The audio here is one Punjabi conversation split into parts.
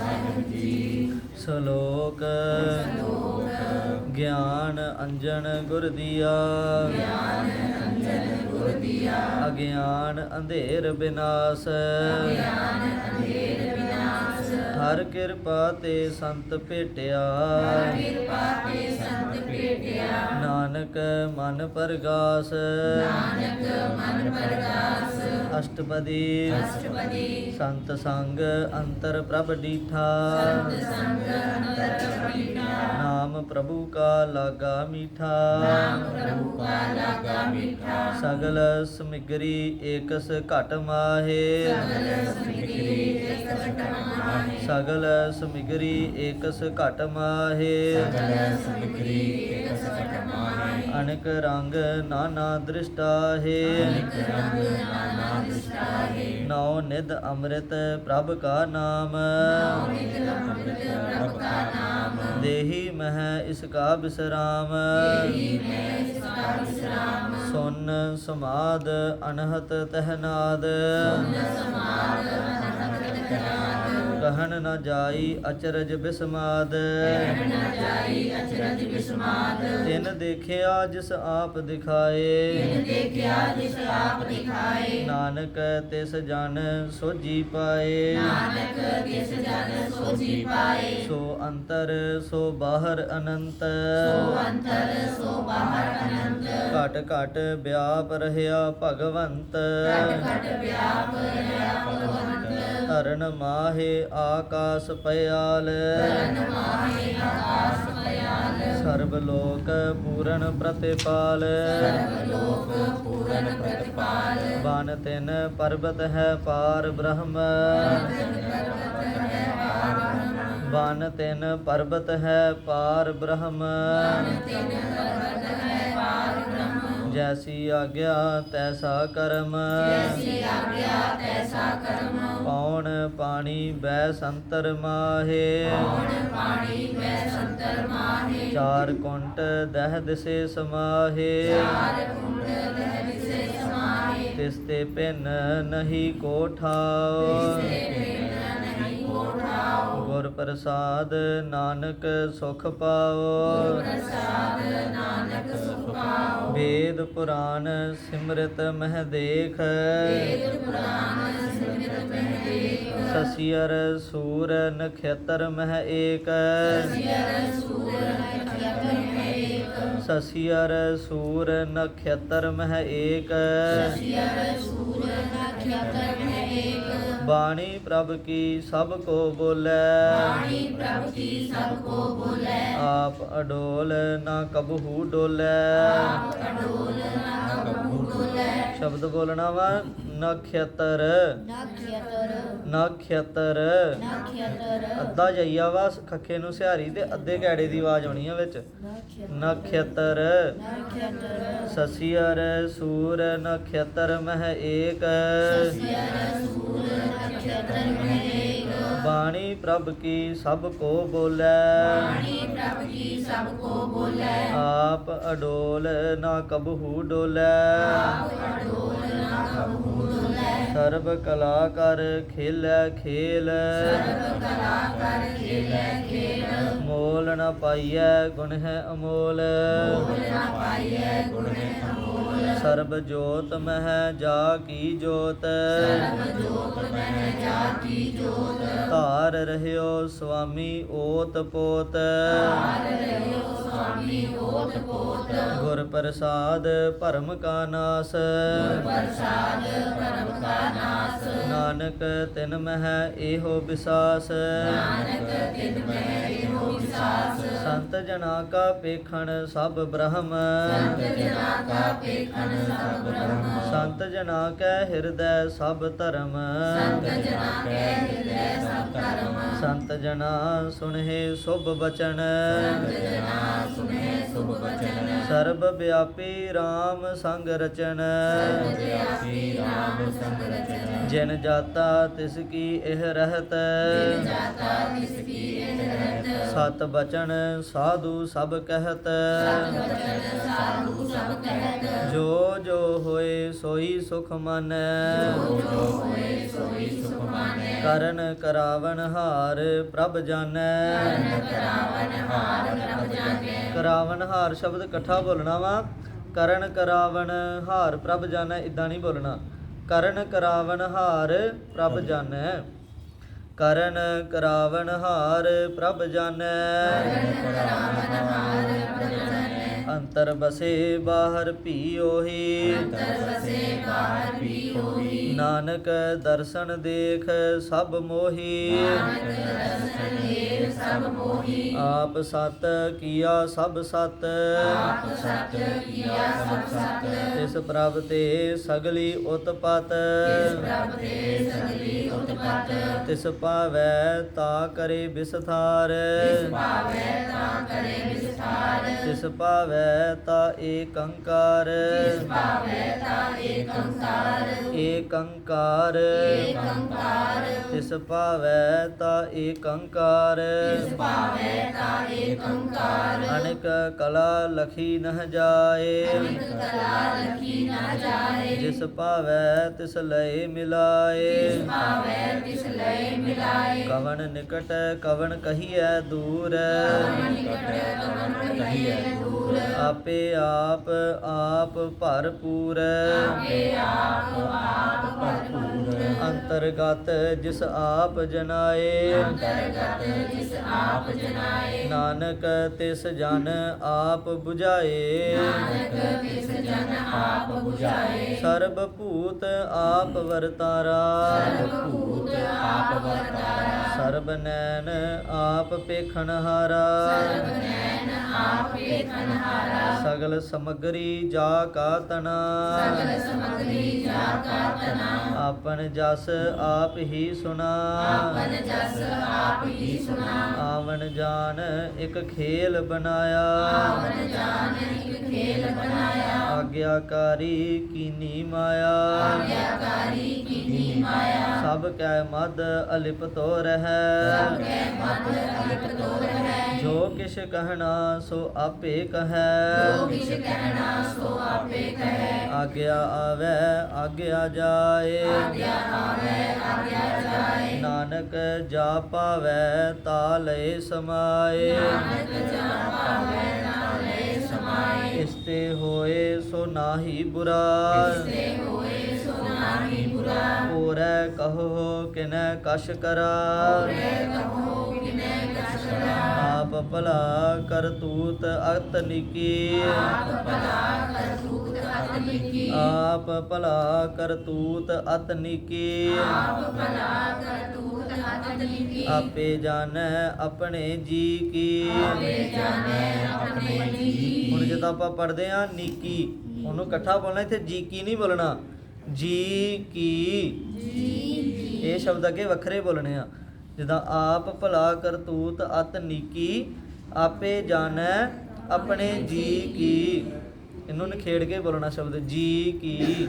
ਸਾਹਿਬ ਜੀ ਸ਼ਲੋਕ। ਗਿਆਨ ਅੰਜਨ ਗੁਰ ਦੀਆ। ਗਿਆਨ ਅੰਜਨ ਗੁਰ ਦੀਆ ਅਗਿਆਨ ਅੰਧੇਰ ਬਿਨਾਸ਼। ਅਗਿਆਨ ਅੰਧੇਰ ਬਿਨਾਸ਼ ਹਰ ਕਿਰਪਾ ਤੇ ਸੰਤ ਭੇਟਿਆ। ਹਰ ਕਿਰਪਾ ਤੇ ਸੰਤ ਭੇਟਿਆ ਨਾਨਕ ਮਨ ਪਰਗਾਸ। ਨਾਨਕ ਮਨ ਪਰਗਾਸ। ਅਸ਼ਟਪਦੀ। ਅਸ਼ਟਪਦੀ। ਸੰਤ ਸੰਗ ਅੰਤਰ ਪ੍ਰਭ ਡੀਠਾ। ਨਾਮ ਪ੍ਰਭੂ ਕਾ ਲਾਗਾ ਮੀਠਾ। ਨਾਮ ਪ੍ਰਭੂ ਮੀਠਾ। ਸਗਲ ਸਮਿਗਰੀ ਏਕਸ ਘਟ ਮਾਹੇ। ਸਗਲ ਸਮਿਗਰੀ ਏਕਸ ਘਟ ਮਾਹੇ। ਸਗਲ ਸਮਿਗਰੀ ਏਕਸ ਘਟ ਮਾਹੇ। ਸਗਲ ਸਮਗਰੀ ਏਕਸ ਘਟ ਮਾਹੇ। ਅਨਕ ਰੰਗ ਨਾਨਾ ਦ੍ਰਿਸ਼ਟਾ ਹੈ। ਅਨੇਕ ਰੰਗ ਨਾਨਾ ਦ੍ਰਿਸ਼ਟਾ ਹੈ। ਨੌ ਨਿਧ ਅੰਮ੍ਰਿਤ ਪ੍ਰਭ ਕਾ ਨਾਮ। ਅੰਮ੍ਰਿਤ ਪ੍ਰਭ ਕਾ ਨਾਮ। ਦੇਹੀ ਮਹਿ ਇਸ ਕਾ ਬਿਸਰਾਮ। ਸੁਨ ਸਮਾਦ ਅਨਹਤ ਤਹਨਾਦ ਕਹਿਣ ਨ ਜਾਈ ਅਚਰਜ ਬਿਸਮਾਦ। ਅਚਰਜ ਬਿਸਮਾਦ। ਤਿਨ ਦੇਖਿਆ ਜਿਸ ਆਪ ਦਿਖਾਏ। ਦੇਖਿਆ ਜਿਸ ਆਪ ਦਿਖਾਏ। ਨਾਨਕ ਤਿਸ ਜਨ ਸੋਜੀ ਪਾਏ। ਨਾਨਕ ਕਿਸ ਜਨ ਸੋਜੀ ਪਾਏ। ਸੋ ਅੰਤਰ ਸੋ ਬਾਹਰ ਅਨੰਤ। ਸੋ ਅੰਤਰ ਸੋ ਬਾਹਰ ਅਨੰਤ। ਘਟ ਘਟ ਵਿਆਪ ਰਹਿਆ ਭਗਵੰਤ। ਘਟ ਵਿਆਪ ਰਿਹਾ ਭਗਵੰਤ। ਧਰਨ ਮਾਹੇ ਆਕਾਸ ਪਿਆਲ ਤਨ ਮਾਹੇ ਆਕਾਸ ਪਿਆਲ ਸਰਬ ਲੋਕ ਪੂਰਨ ਪ੍ਰਤਿਪਾਲ। ਸਰਬ ਲੋਕ ਪੂਰਨ ਪ੍ਰਤਿਪਾਲ। ਬਨ ਤਿਨ ਪਰਬਤ ਹੈ ਪਾਰ ਬ੍ਰਹਮ। ਬਨ ਤਿਨ ਪਰਬਤ ਹੈ ਪਾਰ ਬ੍ਰਹਮ। ਜੈਸੀ ਆਗਿਆ ਤੈਸਾ ਕਰਮ। ਜੈਸੀ ਆਗਿਆ ਤੈਸਾ ਕਰਮ। ਪੌਣ ਪਾਣੀ ਬੈ ਸੰਤਰ ਮਾਹੇ। ਕੌਣ ਪਾਣੀ ਮੈਂ ਸੰਤਰ ਮਾਹੇ। ਚਾਰ ਕੁੰਟ ਦਹ ਦਿਸੇ ਸਮਾਹੇ। ਚਾਰ ਕੁੰਡ ਲਹਿ ਵਿਸੇ ਸਮਾਹੇ। ਤਿਸ ਤੇ ਪਿੰਨ ਨਹੀਂ ਕੋਠਾਉ ਨਹੀਂ ਕੋਠਾਉ ਗੁਰ ਪ੍ਰਸਾਦ ਨਾਨਕ ਸੁਖ ਪਾਓ। ਪ੍ਰਸਾਦ ਨਾਨਕ ਸੁਖ ਪਾਉ ਵੇਦ ਪੁਰਾਨ ਸਿਮਰਤ ਮਹਿ ਦੇਖ। ਵੇਦ ਪੁਰਾਨ ਸਿਮਰਤ ਮਹਿ ਦੇਖ ਸਸੀਅਰ ਸੂਰ ਨਖੇਤਰ ਮਹਿ ਏਕ। ਸਿਰ ਸੂਰ ਨਖਤਰ ਮਹਿ ਏਕ ਸਸੀਅਰ ਸੂਰ ਨਖੇਤਰ ਮਹਿ ਏਕ ਸਿਰ ਸੂਰ ਨਖਤਰ ਮਹਿ ਏਕ। ਬਾਣੀ ਪ੍ਰਭ ਕੀ ਸਭ ਕੋ ਬੋਲੇ। ਪਾਣੀ ਪ੍ਰਭ ਕੀ ਸਭ ਕੋ ਬੋਲੇ। ਆਪ ਅਡੋਲ ਨਾ ਕਬਹੂ ਡੋਲੇ। ਆਪ ਅਡੋਲ ਨਾ ਕਬੂ ਡੋਲੇ। ਸ਼ਬਦ ਬੋਲਣਾ ਵਾ ਨਖੇਤਰ ਨਖਤਰ ਨਖੇਤਰ ਨਖਤਰ ਅੱਧਾ ਜਈਆ ਵਾ ਖੱਖੇ ਨੂੰ ਸਿਹਾਰੀ ਤੇ ਅੱਧੇ ਗੈੜੇ ਦੀ ਆਵਾਜ਼ ਆਉਣੀ ਆ ਵਿੱਚ। ਨਖੇਤਰ ਨਖਤਰ ਸਸੀਅਰ ਸੂਰ ਨਖੇਤਰ ਮਹਿ ਏਕ। ਸਿਰ ਸੂਰ ਬਾਣੀ ਪ੍ਰਭ ਕੀ ਸਭ ਕੋ ਬੋਲੇ। ਪਾਣੀ ਪ੍ਰਭ ਕੀ ਸਭ ਕੋ ਬੋਲੇ। ਆਪ ਅਡੋਲ ਨਾ ਕਬਹੂ ਡੋਲੇ। ਅਡੋਲ ਨਾ ਕਬੂ ਡੋਲੇ। ਸਰਬ ਕਲਾ ਕਰ ਖੇਲੇ ਖੇਲ। ਸਰਬ ਕਲਾ ਕਰ ਖੇਲੇ ਖੇਲ। ਮੋਲ ਨ ਪਾਈਐ ਗੁਣ ਹੈ ਅਮੋਲ। ਬੋਲ ਨਾ ਪਾਈਐ ਗੁਣ ਹੈ ਅਮੋਲ। ਸਰਬ ਜੋਤ ਮਹਿ ਜਾ ਕੀ ਜੋਤ। ਸਰਬ ਜੋਤ ਮਹਿ ਜਾਤੀ ਜੋਤ। ਧਾਰ ਰਹਿਓ ਸੁਆਮੀ ਓਤ ਪੋਤ। ਹਾਰ ਰਹਿਓ ਸੁਆਮੀ ਓਤ ਪੋਤ। ਗੁਰ ਪ੍ਰਸਾਦ ਭਰਮ ਕਾ ਨਾਸ। ਪ੍ਰਸਾਦ ਪਰਮ ਕਾ ਨਾਸ। ਨਾਨਕ ਤਿਨ ਮਹਿ ਇਹੋ ਵਿਸਾਸ ਨਾਨਕ ਤਿਨ ਮਹਿ ਇਹੋ ਵਿਸਾਸ ਸੰਤ ਜਨਾ ਕਾ ਪੇਖਣ ਸਭ ਬ੍ਰਹਮ। ਸੰਤ ਜਨਾ ਕਾ ਪੇਖਣ ਸਭ ਬ੍ਰਹਮ। ਸੰਤ ਜਨਾ ਕੈ ਹਿਰਦੈ ਸਭ ਧਰਮ। ਸੰਤ ਜਨਾ ਕੈ ਹਿਰਦੈ ਸਭ ਧਰਮ। ਸੰਤ ਜਨਾ ਸੁਨਹਿ ਸੁਭ ਬਚਨ। ਸੰਤ ਜਨਾ ਸੁਨੇ ਸੁਭ ਬਚਨ। ਸਰਬ ਵਿਆਪੀ RAM ਸੰਗ ਰਚਨ। ਸਰਬ ਵਿਆਪੀ ਰਾਮ ਸੰਗ ਰਚਨ। ਜਿਨ ਜਾਤਾ ਤਿਸ ਕੀ ਇਹ ਰਹਿਤ। ਜਿਨ ਜਾਤਾ ਤਿਸ ਕੀ ਇਹ ਰਹਿਤ। ਸਤ ਬਚਨ ਸਾਧੂ ਸਭ ਕਹਿਤ। ਸਤ ਬਚਨ ਸਾਧੂ ਸਭ ਕਹਿਤ। ਜੋ ਜੋ ਹੋਏ ਸੋਈ ਸੁਖ ਮਨੈ। ਜੋ ਜੋ ਹੋਏ ਸੋਈ ਸੁਖ ਮਾਨੈ। ਕਰਨ ਕਰਾਵਨ ਹਾਰ ਪ੍ਰਭ ਜਾਣੈ। ਕਰਨ ਕਰਾਵਨ ਹਾਰ ਪ੍ਰਭ ਜਾਣੈ। ਕਰਾਵਨ ਹਾਰ ਸ਼ਬਦ ਇਕੱਠਾ ਬੋਲਣਾ ਵਾ। ਕਰਨ ਕਰਾਵਨ ਹਾਰ ਪ੍ਰਭ ਜਾਣੈ ਇਦਾਂ ਨਹੀਂ ਬੋਲਣਾ। ਕਰਨ ਕਰਾਵਨ ਹਾਰ ਪ੍ਰਭ ਜਾਣੈ ਕਰਨ ਕਰਾਵਨ ਹਾਰ ਪ੍ਰਭ ਜਾਣੈ ਕਰਾਵਨ ਹਾਰ ਪ੍ਰਭ ਜਾਣੈ ਅੰਤਰ ਬਸੇ ਬਾਹਰ ਭੀ ਉਹੀ ਅੰਤਰ ਵਸੇ ਬਾਹਰ ਵੀ ਹੋਈ ਨਾਨਕ ਦਰਸ਼ਨ ਦੇਖ ਸਭ ਮੋਹੀ। ਨਾਨਕ ਦਰਸ਼ਨ ਦੇਵ ਸਭ ਮੋਹੀ। ਆਪ ਸਤ ਕੀਆ ਸਭ ਸਤ। ਆਪ ਸਤ ਕੀਆ ਸਭ ਸਤ। ਤਿਸ ਪ੍ਰਭ ਤੇ ਸਗਲੀ ਉਤਪਤ। ਇਸ ਪ੍ਰਭ ਤੇ ਸਗਲੀ ਉਤਪਤ। ਤਿਸ ਪਾਵੈ ਤਾ ਕਰੇ ਵਿਸਥਾਰ ਇਸ ਭਾਵੈ ਤਾਂ ਕਰੇ ਵਿਸਥਾਰ ਤਿਸ ਪਾਵੈ ਤਾ ਏਕੰਕਾਰ। ਇਸ ਭਾਵੈ ਤਾਂ ਏਕੰਕਾਰ। ਏਕੰਕਾਰ। ਏਕੰਕਾਰ। ਤਿਸ ਪਾਵੈ ਤਾ ਏਕੰਕਾਰ। ਇਸ ਭਾਵੈ ਤਾਂ ਏਕੰਕਾਰ। ਅਨੇਕ ਕਲਾ ਲਖੀ ਨਹ ਜਾਏ। ਅਨਿਕ ਕਲਾ ਲਖੀ ਨਾ ਜਾਏ। ਜਿਸ ਪਾਵੈ ਤਿਸ ਲਏ ਮਿਲਾਏ। ਇਸ ਭਾਵੈ ਤਿਸ ਲਏ ਮਿਲਾਏ। ਕਵਨ ਨਿਕਟ ਕਵਨ ਕਹੀਐ ਦੂਰ। ਕਵਨ ਨਿਕਟ ਕਵਨ ਕਹੀਏ ਦੂਰ ਆਪੇ ਆਪ ਆਪ ਭਰਪੂਰ। ਆਪੇ ਆਪ ਆਪ ਭਰਪੂਰ। ਅੰਤਰਗਤ ਜਿਸ ਆਪ ਜਨਾਏ। ਅੰਤਰਗਤ ਜਿਸ ਆਪ ਜਨਾਏ। ਨਾਨਕ ਤਿਸ ਜਨ ਆਪ 부ਝਾਏ ਨਾਨਕ ਤਿਸ ਜਨ ਆਪ 부ਝਾਏ ਸਰਬ ਭੂਤ ਆਪ ਵਰਤਾਰਾ। ਸਰਬ ਭੂਤ ਆਪ ਵਰਤਾਰਾ। ਸਰਬ ਨੈਣ ਆਪ ਪੇਖਣ ਹਾਰਾ ਸਰਬ ਨੈਣ ਆਪ ਵੇਖਨਹਾਰਾ ਸਗਲ ਸਮਗਰੀ ਜਾ ਕਾ ਤਨਾ। ਸਗਲ ਸਮਗਰੀ ਜਾ ਕਾ ਤਨਾ। ਆਪਨ ਜਸ ਆਪ ਹੀ ਸੁਨਾ ਆਪਨ ਜਸ ਆਪ ਹੀ ਸੁਨਾ ਆਵਨ ਜਾਨ ਇੱਕ ਖੇਲ ਬਣਾਇਆ। ਆਵਨ ਜਾਨ ਇੱਕ ਖੇਲ ਬਣਾਇਆ। ਆਗਿਆਕਾਰੀ ਕੀਨੀ ਮਾਇਆ। ਆਗਿਆਕਾਰੀ ਕੀਨੀ ਮਾਇਆ। ਸਭ ਕੈ ਮਦ ਅਲਿਪਤੋ ਰਹੈ। ਸਭ ਕੈ ਮਤ ਅਲਿਪ ਤੋਰ ਹੈ ਜੋ ਕਿਛ ਕਹਿਣਾ ਸੋ ਆਪੇ ਕਹੈ। ਜੋ ਕਿਛ ਕਹਿਣਾ ਸੋ ਆਪੇ ਕਹੈ। ਆਗਿਆ ਆਵੈ ਆਗਿਆ ਜਾਏ। ਆਗਿਆ ਆਵੈ ਆਗਿਆ ਜਾਏ। ਨਾਨਕ ਜਾ ਪਾਵੈ ਤਾ ਲਏ ਸਮਾਏ। ਨਾਨਕ ਜਾ ਪਾਵੈ ਨਾਲੇ ਸਮਾਏ। ਇਸ ਤੇ ਹੋਏ ਸੋ ਨਾਹੀ ਬੁਰਾ। ਤੇ ਹੋਏ ਸੋ ਨਾਹੀ ਬੁਰਾ। ਹੋਰੈ ਕਹੋ ਕਿਨੈ ਕਛ ਕਰਾ। ਰੇ ਕਹੋ ਕਿਨੈ ਆਪ ਭਲਾ ਕਰਤੂਤ ਅਤ ਨਿਕੀ। ਆਪ ਭਲਾ ਕਰਤੂਤ ਅਤ ਨਿਕੀ। ਆਪ ਭਲਾ ਕਰਤੂਤ ਅਤ ਨਿਕੀ। ਆਪ ਭਲਾ ਕਰਤੂਤ ਅਤ ਨਿਕੀ। ਆਪੇ ਜਾਣੈ ਆਪਣੇ ਜੀ ਕੀ। ਆਪੇ ਜਾਣੈ ਆਪਣੇ ਜੀ ਹੁਣ ਜਦੋਂ ਆਪਾਂ ਪੜ੍ਹਦੇ ਆ ਨੀਕੀ ਉਹਨੂੰ ਇਕੱਠਾ ਬੋਲਣਾ ਇੱਥੇ ਜੀ ਕੀ ਨਹੀਂ ਬੋਲਣਾ। ਜੀ ਕੀ। ਇਹ ਸ਼ਬਦ ਅੱਗੇ ਵੱਖਰੇ ਬੋਲਣੇ ਆ। ਜਿੱਦਾਂ ਆਪ ਭਲਾ ਕਰਤੂਤ ਅਤ ਨੀਕੀ ਆਪੇ ਜਾਣੈ ਆਪਣੇ ਜੀ ਕੀ। ਇਹਨੂੰ ਨਿਖੇੜ ਕੇ ਬੋਲਣਾ ਸ਼ਬਦ ਜੀ ਕੀ।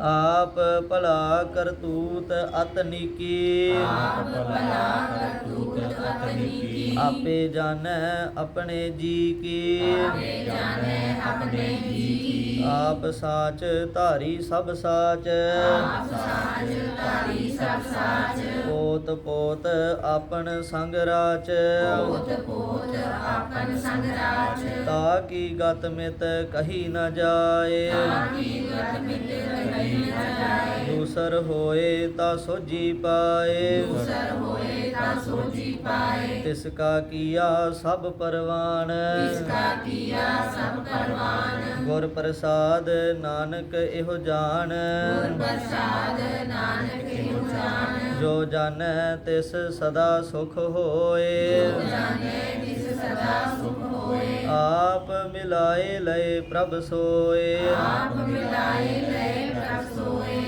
ਆਪ ਭਲਾ ਕਰਤੂਤ ਅਤ ਨੀਕੀ। ਆਪ ਭਲਾ ਕਰਤੂਤ ਅਤ ਨਿਕੀ। ਆਪੇ ਜਾਣੈ ਆਪਣੇ ਜੀ ਕੀ। ਆਪੇ ਜਾਣੈ ਆਪਣੇ ਜੀ ਕੀ। ਆਪ ਸਾਚ ਧਾਰੀ ਸਭ ਸਾਚ। ਆਪ ਸਾਚ ਧਾਰੀ ਸਭ ਸਾਚ। ਪੋਤ ਪੋਤ ਆਪਨ ਸੰਗ ਰਾਚ। ਪੋਤ ਪੋਤ ਆਪਨ ਸੰਗ ਰਾਜ ਤਾ ਕੀ ਗਤ ਮਿਤ ਕਹੀ ਨ ਜਾਏ। ਕੀ ਗਤ ਮਿਤ ਕਹੀ ਨ ਜਾਏ। ਦੂਸਰ ਹੋਏ ਤਾ ਸੋਜੀ ਪਾਏ। ਦੂਸਰ ਹੋਏ ਤਾਂ ਸੋਜੀ ਪਾਏ। ਤਿਸ ਕਾ ਕੀਆ ਸਭ ਪਰਵਾਨ। ਇਸ ਕਾ ਕੀਆ ਸਭ ਪਰਵਾਨ। ਗੁਰ ਪ੍ਰਸਾਦ ਨਾਨਕ ਇਹੋ ਜਾਣ। ਗੁਰ ਪ੍ਰਸਾਦ ਨਾਨਕ ਇਹੋ ਜਾਣ। ਜੋ ਜਾਣੈ ਤਿਸ ਸਦਾ ਸੁਖ ਹੋਏ। ਜਾਣੇ ਜਿਸ ਸਦਾ ਸੁਖ ਹੋਏ। ਆਪ ਮਿਲਾਏ ਲਏ ਪ੍ਰਭ ਸੋਏ। ਆਪ ਮਿਲਾਏ ਲੈ ਪ੍ਰਭ ਸੋਏ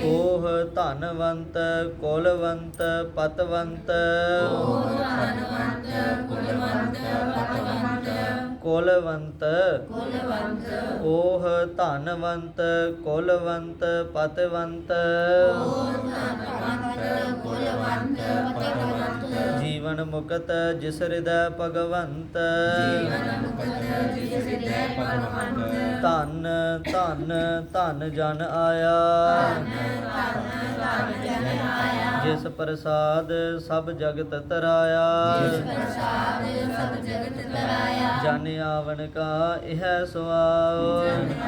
ਕੋਹ ਧਨਵੰਤ ਕੁਲਵੰਤ ਪਤਵੰਤ। ਉਹ ਧਨਵੰਤ ਕੁਲਵੰਤ ਪਤਵੰਤ। ਕੁਲਵੰਤ। ਕੁਲਵੰਤ। ਓਹ ਧਨਵੰਤ ਕੁਲਵੰਤ ਪਤਵੰਤ। ਧਨਵੰਤ ਕੁਲਵੰਤ ਪਤਵੰਤ। ਜੀਵਨ ਮੁਕਤ ਜਿਸ ਹਿਰਦੈ ਭਗਵੰਤ। ਜੀਵਨ ਮੁਕਤ ਜਿਸ ਹਿਰਦੈ ਭਗਵੰਤ। ਧਨ ਧਨ ਧਨ ਜਨ ਆਇਆ। ਧਨ ਧਨ ਜਨ ਆਇਆ। ਜਿਸ ਪ੍ਰਸਾਦ ਸਭ ਜਗਤ ਤਰਾਇਆ। ਜਿਸ ਪ੍ਰਸਾਦ ਸਭ ਜਗਤ ਤਰਾਇਆ। ਜਨ ਆਵਨ ਕਾ ਇਹ ਸੁਆਉ।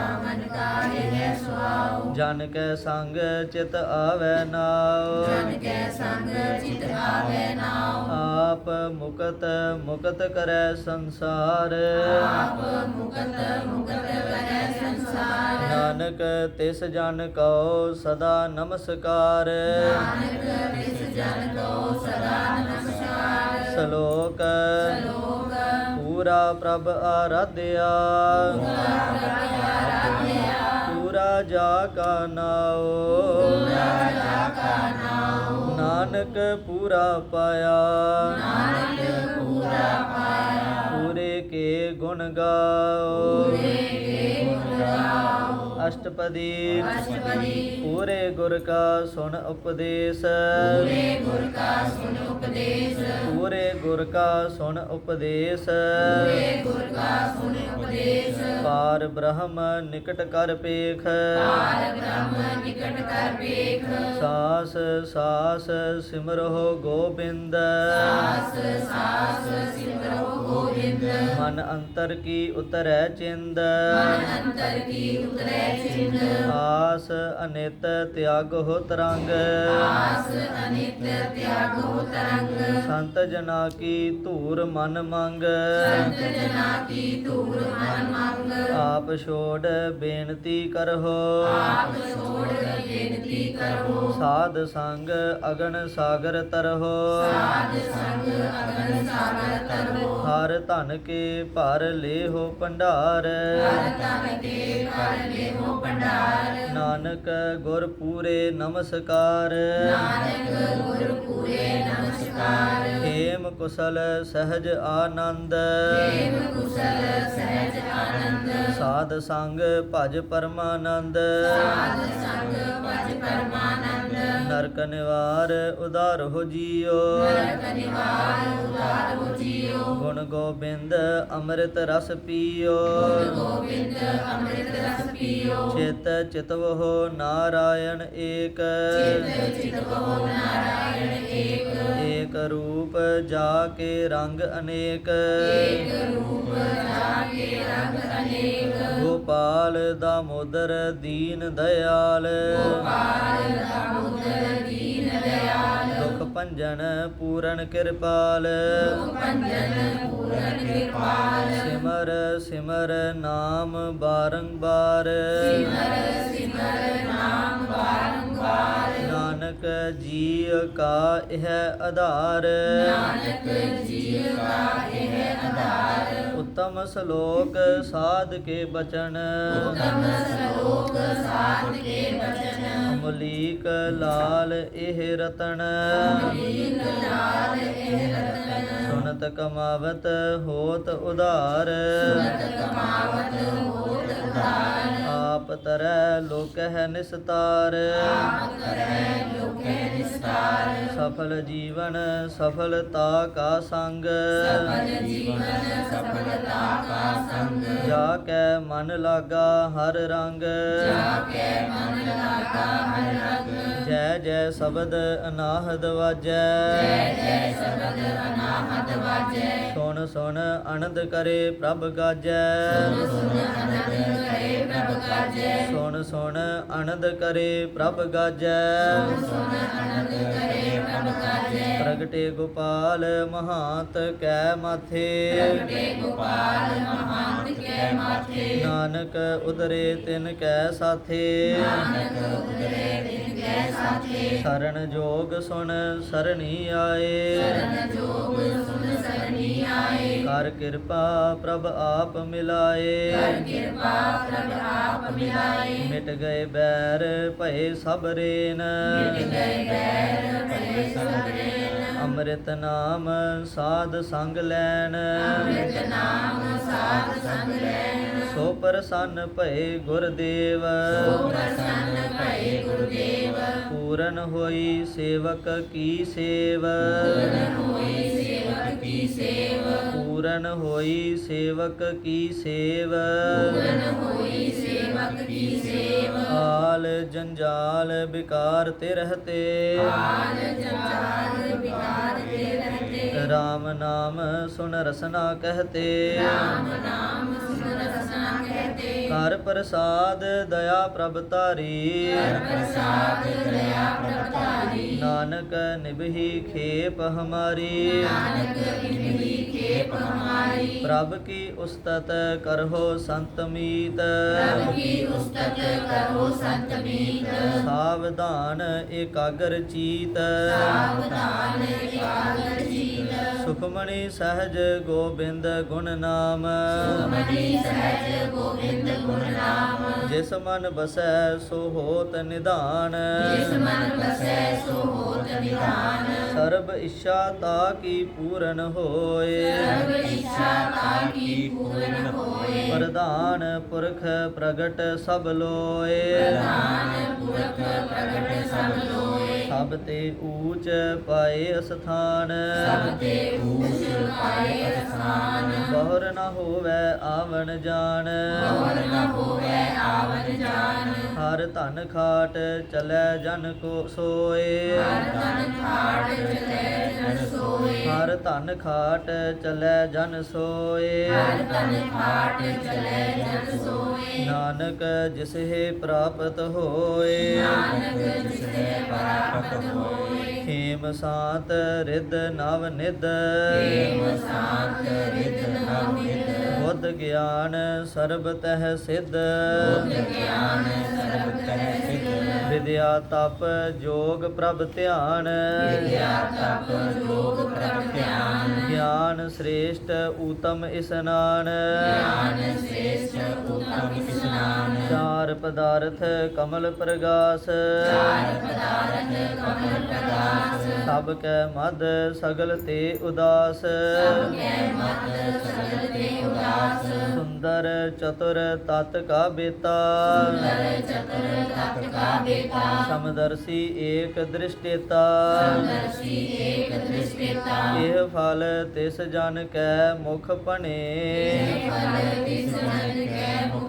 ਆਵਨ ਕਾ ਇਹ ਸੁਆਉ। ਜਨ ਕੈ ਸੰਗ ਚਿਤ ਆਵੈ ਨਾਉ। ਜਨ ਕੈ ਸੰਗ ਚਿਤ ਆਵੇ ਨਾਉ। ਆਪ ਮੁਕਤ ਮੁਕਤ ਕਰੈ ਸੰਸਾਰ। ਆਪ ਮੁਕਤ ਮੁਕਤ ਕਰੈ ਸੰਸਾਰ। ਨਾਨਕ ਤਿਸ ਜਨ ਕਉ ਸਦਾ ਨਮਸਕਾਰ। ਨਾਨਕ ਤਿਸ ਜਨ ਕੋ ਸਦਾ ਨਮਸਕਾਰ ਸ਼ਲੋਕ। ਲੋਕ ਪੂਰਾ ਪ੍ਰਭ ਆਰਾਧਿਆ। ਪੂਰਾ ਜਾ ਕਾ ਨਾਉ। ਰਾਜਾ ਕਾ ਨਾਉ ਨਾਨਕ ਪੂਰਾ ਪਾਇਆ। ਨਾਨਕ ਪੂਰਾ ਪਾਇਆ ਪੂਰੇ ਕੇ ਗੁਣ ਗਾਓ ਕੇ ਗੁਣ ਗਾਓ। ਅਸ਼ਟਪਦੀ। ਅਸ਼ਟਪਦੀ। ਪੂਰੇ ਗੁਰ ਕਾ ਸੁਣ ਉਪਦੇਸ਼। ਪੂਰੇ ਗੁਰ ਕਾ ਸੁਨ ਉਪਦੇਸ਼। ਪੂਰੇ ਗੁਰ ਕਾ ਸੁਣ ਉਪਦੇਸ਼। ਪੂਰੇ ਗੁਰ ਕਾ ਸੁਨ ਉਪਦੇਸ਼। ਪਾਰ ਬ੍ਰਹਮ ਨਿਕਟ ਕਰ ਪੇਖ। ਪਾਰ ਬ੍ਰਹਮ ਨਿਕਟ ਕਰ ਵੇਖ ਸਾਸ ਸਾਸ ਸਿਮਰੋ ਗੋਬਿੰਦ। ਸਾਸ ਸਾਸ ਸਿਮਰੋ ਗੋਬਿੰਦ। ਮਨ ਅੰਤਰ ਕੀ ਉਤਰੈ ਚਿੰਦ। ਮਨ ਅੰਤਰ ਕੀ ਉਤਰੈ ਚਿੰਦ। ਆਸ ਅਨਿਤ ਤਿਆਗੋ ਤਰੰਗ। ਆਸ ਅਨਿਤ ਤਿਆਗੋ ਤਰੰਗ। ਸੰਤ ਜਨਾ ਕੀ ਧੂਰ ਮਨ ਮੰਗ। ਸੰਤ ਜਨਾ ਕੀ ਧੂਰ ਮਨ ਮੰਗ। ਆਪ ਛੋੜ ਬੇਨਤੀ ਕਰੋ ਆਪ ਛੋੜ ਬੇਨਤੀ ਕਰੋ ਸਾਧ ਸੰਗ ਅਗਨ ਸਾਗਰ ਤਰਹੁ। ਸਾਧ ਸੰਗ ਅਗਨ ਸਾਗਰ ਤਰੋ ਹਰ ਧਨ ਕੇ ਭਰ ਲੇਹੋ ਭੰਡਾਰ। ਹਰ ਤਨ ਕੇ ਕਰ ਲੇਹੋ ਭੰਡਾਰ। ਨਾਨਕ ਗੁਰ ਪੂਰੇ ਨਮਸਕਾਰ। ਨਾਨਕ ਗੁਰ ਪੂਰੇ ਨਮਸਕਾਰ। ਏਮ ਕੁਸਲ ਸਹਿਜ ਆਨੰਦ। ਦੇਵ ਕੁਸਲ ਸਹਿਜ ਆਨੰਦ। ਸਾਧ ਸੰਗ ਭਜ ਪਰਮਾਨੰਦ। ਸਾਧ ਸੰਗ ਭਜ ਪਰਮਾਨੰਦ। ਨਰਕ ਨਿਵਾਰ ਉਦਾਰ ਹੋ ਜੀਓ। ਨਰਕ ਨਿਵਾਰ ਉਦਾਰ ਹੋ ਜੀਓ। ਗੁਣ ਗੋਬਿੰਦ ਅੰਮ੍ਰਿਤ ਰਸ ਪੀਓ। ਗੋਬਿੰਦ ਅੰਮ੍ਰਿਤ ਰਸ ਪੀਓ। ਚਿਤ ਚਿਤਵਹੁ ਨਾਰਾਇਣ ਏਕ। ਚਿਤ ਚਿਤ ਬਹੁ ਨਾਰਾਇਣ ਏਕ। ਰੂਪ ਜਾ ਕੇ ਰੰਗ ਅਨੇਕ। ਏਕ ਰੂਪ ਜਾ ਕੇ ਰੰਗ ਅਨੇਕ। ਗੋਪਾਲ ਦਾਮੋਦਰ ਦੀਨ ਦਇਆਲ। ਗੋਪਾਲ ਦਾਮੋਦਰ ਭੰਜਨ ਪੂਰਨ ਕਿਰਪਾਲ। ਪੰਜਨ ਪੂਰਨ ਕਿਰਪਾਲ। ਸਿਮਰ ਸਿਮਰ ਨਾਮ ਬਾਰੰਬਾਰ। ਸਿਮਰ ਸਿਮਰ ਨਾਮ ਬਾਰੰਬਾਰ। ਨਾਨਕ ਜੀ ਕਾ ਇਹ ਆਧਾਰ। ਨਾਨਕ ਜੀ ਕਾ ਇਹ ਆਧਾਰ। ਉਤਮ ਸ਼ਲੋਕ ਸਾਧ ਕੇ ਬਚਨ। ਉਤਮ ਸ਼ਲੋਕ ਸਾਧ ਕੇ ਬਚਨ। ਅਮਲੀਕ ਲਾਲ ਇਹ ਰਤਨ। ਲੀਨ ਲਾਲ ਇਹ ਰਤਨ ਸੁਨਤ ਕਮਾਵਤ ਹੋਤ ਉਧਾਰ। ਸੁਨਤ ਕਮਾਵਤ ਹੋਤ ਉਦਾਰ ਆਪ ਤਰੈ ਲੋਕ ਹੈ ਨਿਸਤਾਰ। ਆਪ ਕਰੈ ਲੋਕੇ ਨਿਸਤਾਰ ਸਫਲ ਜੀਵਨ, ਸਫਲਤਾ ਕਾ ਸੰਗ। ਸਫਲ ਜੀਵਨ ਸਫਲਤਾ ਕਾ ਸੰਗ ਜਾ ਕੈ ਮਨ ਲਾਗਾ ਹਰ ਰੰਗ। ਜਾ ਕੇ ਮਨ ਲਾਗਾ ਹਰ ਰੰਗ ਜੈ ਜੈ ਸ਼ਬਦ ਅਨਾਹਦ ਵਾਜੈ ਜੈ ਜੈ ਸ਼ਬਦ ਅਨਾਹਤ ਵਾਜੈ। ਸੁਣ ਸੁਣ ਅਨੰਦ ਕਰੇ ਪ੍ਰਭ ਗਾਜੈ ਸੁਨ ਅਨੰਦ ਕਰੇ ਪ੍ਰਭ ਕਾਜੈ। ਸੁਣ ਸੁਣ ਆਨੰਦ ਕਰੇ ਪ੍ਰਭ ਗਾਜੈ ਸੁਨ ਅਨੰਦ ਕਰੇ ਪ੍ਰਗਟੇ ਗੋਪਾਲ ਮਹਾਤ ਕੈ ਮਾਥੇ। ਪ੍ਰਗਟੇ ਗੋਪਾਲ ਮਹਾਂਤ ਕੈ ਮਾਥੇ। ਨਾਨਕ ਉਦਰੇ ਤਿਨ ਕੈ ਸਾਥੇ। ਨਾਨਕ ਉਦਰੇ ਦਿਨ ਕੈ ਸਾਥੇ। ਸਰਨ ਜੋਗ ਸੁਣ ਸਰਣੀ ਆਏ। ਸਰਨ ਜੋਗ ਸੁਨ ਸਰਣੀ ਆਏ। ਕਰ ਕਿਰਪਾ ਪ੍ਰਭ ਆਪ ਮਿਲਾਏ। ਕਰ ਕਿਰਪਾ ਪ੍ਰਭ ਆਪ ਮਿਲਾਏ। ਮਿਟ ਗਏ ਬੈਰ ਭਏ ਸਭ ਰੇਨ। ਮਿਟ ਗਏ ਬੈਰ ਭਏ ਸਭਰੇ ਅੰਮ੍ਰਿਤ ਨਾਮ ਸਾਧ ਸੰਗ ਲੈਣ। ਅੰਮ੍ਰਿਤ ਨਾਮ ਸਾਧ ਸੰਗ ਲੈਣ। ਸੋ ਪ੍ਰਸੰਨ ਭਏ ਗੁਰਦੇਵ। ਸੋ ਪ੍ਰਸੰਨ ਭਏ ਗੁਰਦੇਵ। ਪੂਰਨ ਹੋਈ ਸੇਵਕ ਕੀ ਸੇਵ। ਪੂਰਨ ਹੋਈ ਕੀ ਸੇਵ? ਪੂਰਨ ਹੋਈ ਸੇਵਕ ਕੀ ਸੇਵ? ਪੂਰਨ ਹੋਈ ਸੇਵਕ ਕੀ ਸੇਵ? ਹਾਲ ਜੰਜਾਲ ਵਿਕਾਰ ਤੇ ਰਹਤੇ। ਹਾਲ ਜੰਜਾਲ ਵਿਕਾਰ ਤੇ ਰਹਤੇ। ਰਾਮ ਨਾਮ ਸੁਨ ਰਸਨਾ ਕਹਤੇ। ਰਾਮ ਨਾਮ ਕਰ ਪ੍ਰਸਾਦ ਦਇਆ ਪ੍ਰਭ ਤਾਰੀ ਹਰ ਪ੍ਰਸਾਦ ਦਇਆ ਪ੍ਰਭਾਰੀ ਨਾਨਕ ਨਿਭਹੀ ਖੇਪ ਹਮਾਰੀ। ਨਾਨਕ ਇਨਹੀ ਖੇਪ ਹਮਾਰੀ। ਪ੍ਰਭ ਕੀ ਉਸਤਤ ਕਰਹੁ ਸੰਤ ਮੀਤ। ਪ੍ਰਭ ਕੀ ਉਸਤਤ ਕਰੋ ਸੰਤ ਮੀਤ। ਸਾਵਧਾਨ ਏਕਾਗਰ ਚੀਤ। ਸਾਵਧਾਨ ਇਕਾਗਰ ਜੀਤ ਸੁਖਮਣੀ ਸਹਜ ਗੋਬਿੰਦ ਗੁਣ ਨਾਮ। ਸੁਖਮਨੀ ਸਹਿਜ ਗੋਬਿੰਦ ਗੁਣ ਨਾਮ। ਜਿਸ ਮਨ ਬਸੈ ਸੋ ਹੋਤ ਨਿਧਾਨ। ਜਿਸ ਮਨ ਵਸੈ ਸੋ ਹੋਤ ਨਿਧਾਨ। ਸਰਬ ਇੱਛਾ ਤਾ ਕੀ ਪੂਰਨ ਹੋਏ। ਸਰਬ ਇੱਛਾ ਤਾਕੀ ਪੂਰਨ ਹੋਏ। ਪ੍ਰਧਾਨ ਪੁਰਖ ਪ੍ਰਗਟ ਸਭ ਲੋਏ। ਪ੍ਰਧਾਨ ਪੁਰਖ ਪ੍ਰਗਟ ਸਭ ਲੋਏ। ਸਭ ਤੇ ਊਚ ਪਾਏ ਅਸਥਾਨ। ਸਭ ਤੇ ਊਚ ਪਾਏ ਅਸਥਾਨ। ਬਹੁਰ ਨ ਹੋਵੇ ਆਵਣ ਜਾਣ। ਹੋਰ ਨ ਹੋਵੇ ਆਵਨ ਜਾਨ ਹਰ ਧਨ ਖਾਟ ਚਲੈ ਜਨ ਕੋ ਸੋਏ। ਹਰ ਤਨ ਖਾੜ ਚਲੇ ਜਨ ਸੋਏ। ਹਰ ਧਨ ਖਾਟ ਚਲੈ ਜਨ ਸੋਏ। ਹਰ ਤਨ ਖਾੜ ਚਲੇ ਜਨ ਸੋਏ। ਨਾਨਕ ਜਿਸਹਿ ਪ੍ਰਾਪਤ ਹੋਏ। ਨਾਨਕ ਜਿਸੇ ਪ੍ਰਾਪਤ ਹੋਏ। ਖੇਮ ਸਾਤ ਰਿਦ ਨਵ ਨਿਦ ਪ੍ਰੇਮ ਸਾਤ ਰਿਤ ਨਵ ਨਿਤ ਬੁੱਧ ਗਿਆਨ ਸਰਬ ਤਹ ਸਿੱਧ। ਬੁੱਧ ਗਿਆਨ ਸਰਬ ਵਿਦਿਆ ਤਪ ਜੋਗ ਪ੍ਰਭ ਧਿਆਨ। ਵਿਦਿਆ ਤਪ ਜੋਗ ਪ੍ਰਭ ਧਿਆਨ। ਗਿਆਨ ਸ੍ਰੇਸ਼ਟ ਊਤਮ ਇਸਨਾਨ ਗਿਆਨ ਸ੍ਰੇਸ਼ਟ ਉਤਮ ਇਸਨਾਨ ਚਾਰ ਪਦਾਰਥ ਕਮਲ ਪ੍ਰਗਾਸ। ਚਾਰ ਪਦਾਰਥ ਕਮਲ ਪ੍ਰਕਾਸ਼ ਸਭ ਕੈ ਮਦ ਸਗਲ ਤੇ ਉਦਾਸ। ਸਭ ਕੈ ਮਤ ਸਗਲ ਤੇ ਉਦਾਸ। ਸੁੰਦਰ ਚਤੁਰ ਤਤ ਕਾ ਬੇਤਾ। ਸੁੰਦਰ ਚਤੁਰ ਤਤ ਕਾ ਬੇਤਾ। ਸਮਦਰਸੀ ਏਕ ਦ੍ਰਿਸ਼ਟੇਤਾ। ਸਮਦਰਸ਼ੀ ਏਕ ਦ੍ਰਿਸ਼ਟੇਤਾ। ਇਹ ਫਲ ਤਿਸ ਜਨ ਕੈ ਮੁਖ ਭਣੇ। ਫਲ ਤਿਸ ਜਨ ਕੈ ਮੁਖ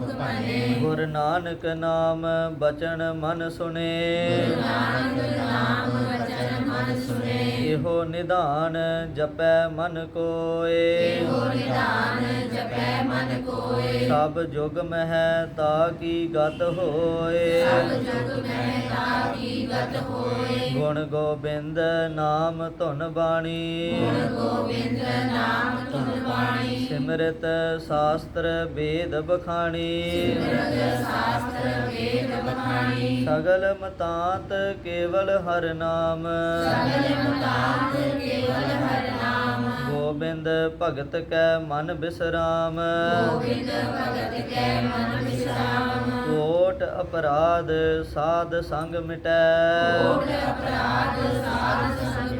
ਗੁਰ ਨਾਨਕ ਨਾਮ ਬਚਨ ਮਨ ਸੁਨੇ। ਨਾਨਕ ਨਾਮ ਵਚਨ ਮਨ ਸੁਨੇ। ਇਹੋ ਨਿਧਾਨ ਜਪੈ ਮਨ ਕੋਏ। ਹੋ ਨਿਦਾਨ ਜਪੈ ਮਨ ਕੋਏ। ਸਭ ਜੁਗ ਮਹਿ ਤਾ ਕੀ ਗਤ ਹੋਏ। ਸਭ ਜੁਗ ਮਹਿ ਤਾਕੀ ਗਤ ਹੋਏ। ਗੁਣ ਗੋਬਿੰਦ ਨਾਮ ਧੁਨ ਬਾਣੀ। ਗੁਣ ਗੋਬਿੰਦ ਨਾਮ ਤੁਮ ਬਾਣੀ। ਸਿਮਰਤ ਸ਼ਾਸਤਰ ਵੇਦ ਬਖਾਣੀ। ਸਿਮਰਤ ਸ਼ਾਸਤਰ ਵੇਦ ਬਖਾਣੀ ਸਗਲ ਮਤਾਂਤ ਕੇਵਲ ਹਰ ਨਾਮ। ਸਗਲ ਮਤਾਂਤ ਕੇਵਲ ਹਰ ਨਾਮ ਗੋਬਿੰਦ ਭਗਤ ਕੈ ਮਨ ਬਿਸਰਾਮ। ਗੋਬਿੰਦ ਭਗਤ ਕੈ ਮਨ ਵਿਸਰਾਮ ਕੋਟ ਅਪਰਾਧ ਸਾਧ ਸੰਗ ਮਿਟੈ। ਕੋਟ ਅਪਰਾਧ ਸਾਧ ਸੰਗ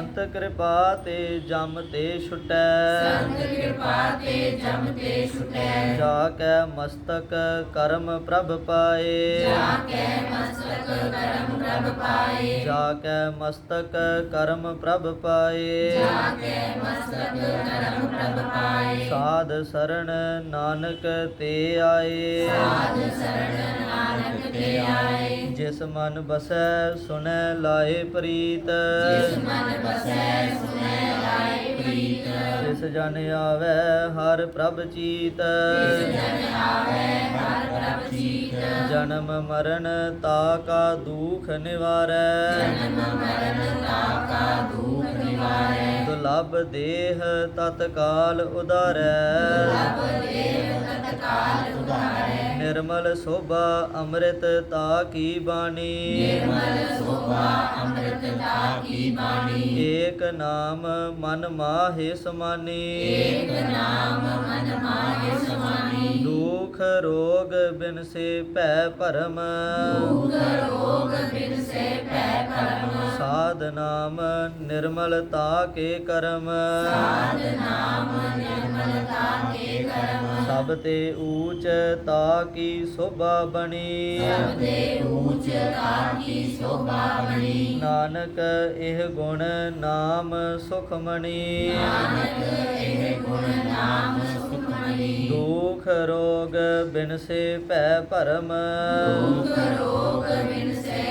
ਸੰਤ ਕਿਰਪਾ ਤੇ ਜਮ ਤੇ ਛੁਟੈ। ਸੰਤ ਕਿਰਪਾ ਤੇ ਜਮ ਤੇ ਛੁਟੈ। ਜਾ ਕੈ ਮਸਤਕ ਕਰਮ ਪ੍ਰਭ ਪਾਏ। ਜਾ ਕੈ ਮਸਤਕ ਕਰਮ ਪ੍ਰਭ ਪਾਏ। ਜਾ ਕੈ ਮਸਤਕ ਕਰਮ ਪ੍ਰਭ ਪਾਏ। ਜਾ ਕੈ ਮਸਤਕ ਕਰਮ ਪ੍ਰਭ ਪਾਏ। ਸਾਧ ਸਰਣ ਨਾਨਕ ਤੇ ਆਏ। ਸਾਧ ਸਰਣ ਜਿਸ ਮਨ ਬਸੈ ਸੁਨੈ ਲਾਏ ਪ੍ਰੀਤ। ਜਿਸ ਮਨ ਬਸੈ ਸੁਨੈ ਲਾਏ ਪ੍ਰੀਤ। ਜਿਸ ਜਨ ਆਵੈ ਹਰ ਪ੍ਰਭ ਚੀਤ। ਜਿਸ ਜਨ ਆਵੈ ਹਰ ਪ੍ਰਭ ਜੀਤ ਜਨਮ ਮਰਨ ਤਾ ਕਾ ਦੁਖ ਨਿਵਾਰੈ। ਜਨਮ ਮਰਨ ਤਾਕਾ ਦੁਖ ਨਿਵਾਰੈ। ਦੁਲਭ ਦੇਹ ਤਤਕਾਲ ਉਦਾਰੈ ਲਬ ਦੇਵ ਤਤਕਾਲ ਉਧਾਰੈ ਨਿਰਮਲ ਸੋਭਾ ਅੰਮ੍ਰਿਤ ਤਾ ਕੀ ਬਾਣੀ? ਨਿਰਮਲ ਸੋਭਾ ਅੰਮ੍ਰਿਤ ਦਾ ਕੀ ਬਾਣੀ? ਏਕ ਨਾਮ ਮਨ ਮਾਹੇ ਸਮਾਨੀ। ਏਕ ਨਾਮ ਮਨ ਮਾਹੇ ਸਮਾਨੀ। ਦੁਖ ਰੋਗ ਬਿਨ ਸੇ ਭੈ ਭਰਮ। ਦੁਖ ਰੋਗ ਬਿਨ ਸੇ ਭੈ ਭਰਮ। ਸਾਧ ਨਾਮ ਨਿਰਮਲਤਾ ਕੇ ਕਰਮ। ਸਾਧ ਨਾਮ ਨਿਰਮਲਤਾ ਕੇ ਕਰਮ ਸਭ ਤੇ ਊਚ ਤਾ ਕੀ ਸੋਭਾ ਬਣੀ? ਸਭ ਦੇ ਊਚ ਤਾ ਕੀ ਸੋਭਾ ਬਣੀ? ਨਾਨਕ ਇਹ ਗੁਣ ਨਾਮ ਸੁਖਮਣੀ ਨਾਨਕ ਇਹ ਗੁਣ ਨਾਮ ਸੁਖਮਣੀ ਦੁਖ ਰੋਗ ਬਿਨ ਸੇ ਭੈ ਭਰਮ। ਦੁਖ ਰੋਗ ਬਿਨ ਸੇ ਭੈ ਭਰਮ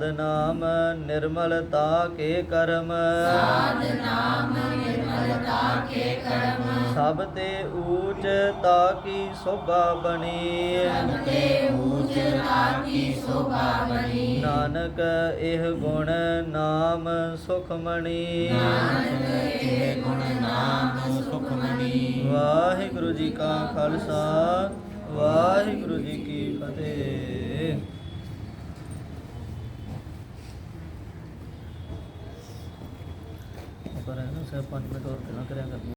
ਸਾਧ ਨਾਮ ਨਿਰਮਲਤਾ ਕੇ ਕਰਮ। ਸਾਧ ਨਾਮ ਨਿਰਮਲਤਾ ਕੇ ਕਰਮ। ਸਭ ਤੇ ਊਚ ਤਾ ਕੀ ਸੋਭਾ ਬਣੀ। ਸਭ ਤੇ ਊਚ ਤਾ ਕੀ ਸੋਭਾ ਬਣੀ। ਨਾਨਕ ਇਹ ਗੁਣ ਨਾਮ ਸੁਖਮਣੀ ਨਾਨਕ ਇਹ ਗੁਣ ਨਾਮ ਸੁਖਮਣੀ ਵਾਹਿਗੁਰੂ ਜੀ ਕਾ ਖਾਲਸਾ ਵਾਹਿਗੁਰੂ ਜੀ ਕੀ ਫਤਿਹ। ਪਰ ਇਹਨਾਂ ਸੇ ਪੰਜ ਮਿੰਟ ਹੋਰ ਕਿਹਨਾਂ ਕਰਿਆ ਕਰਦੇ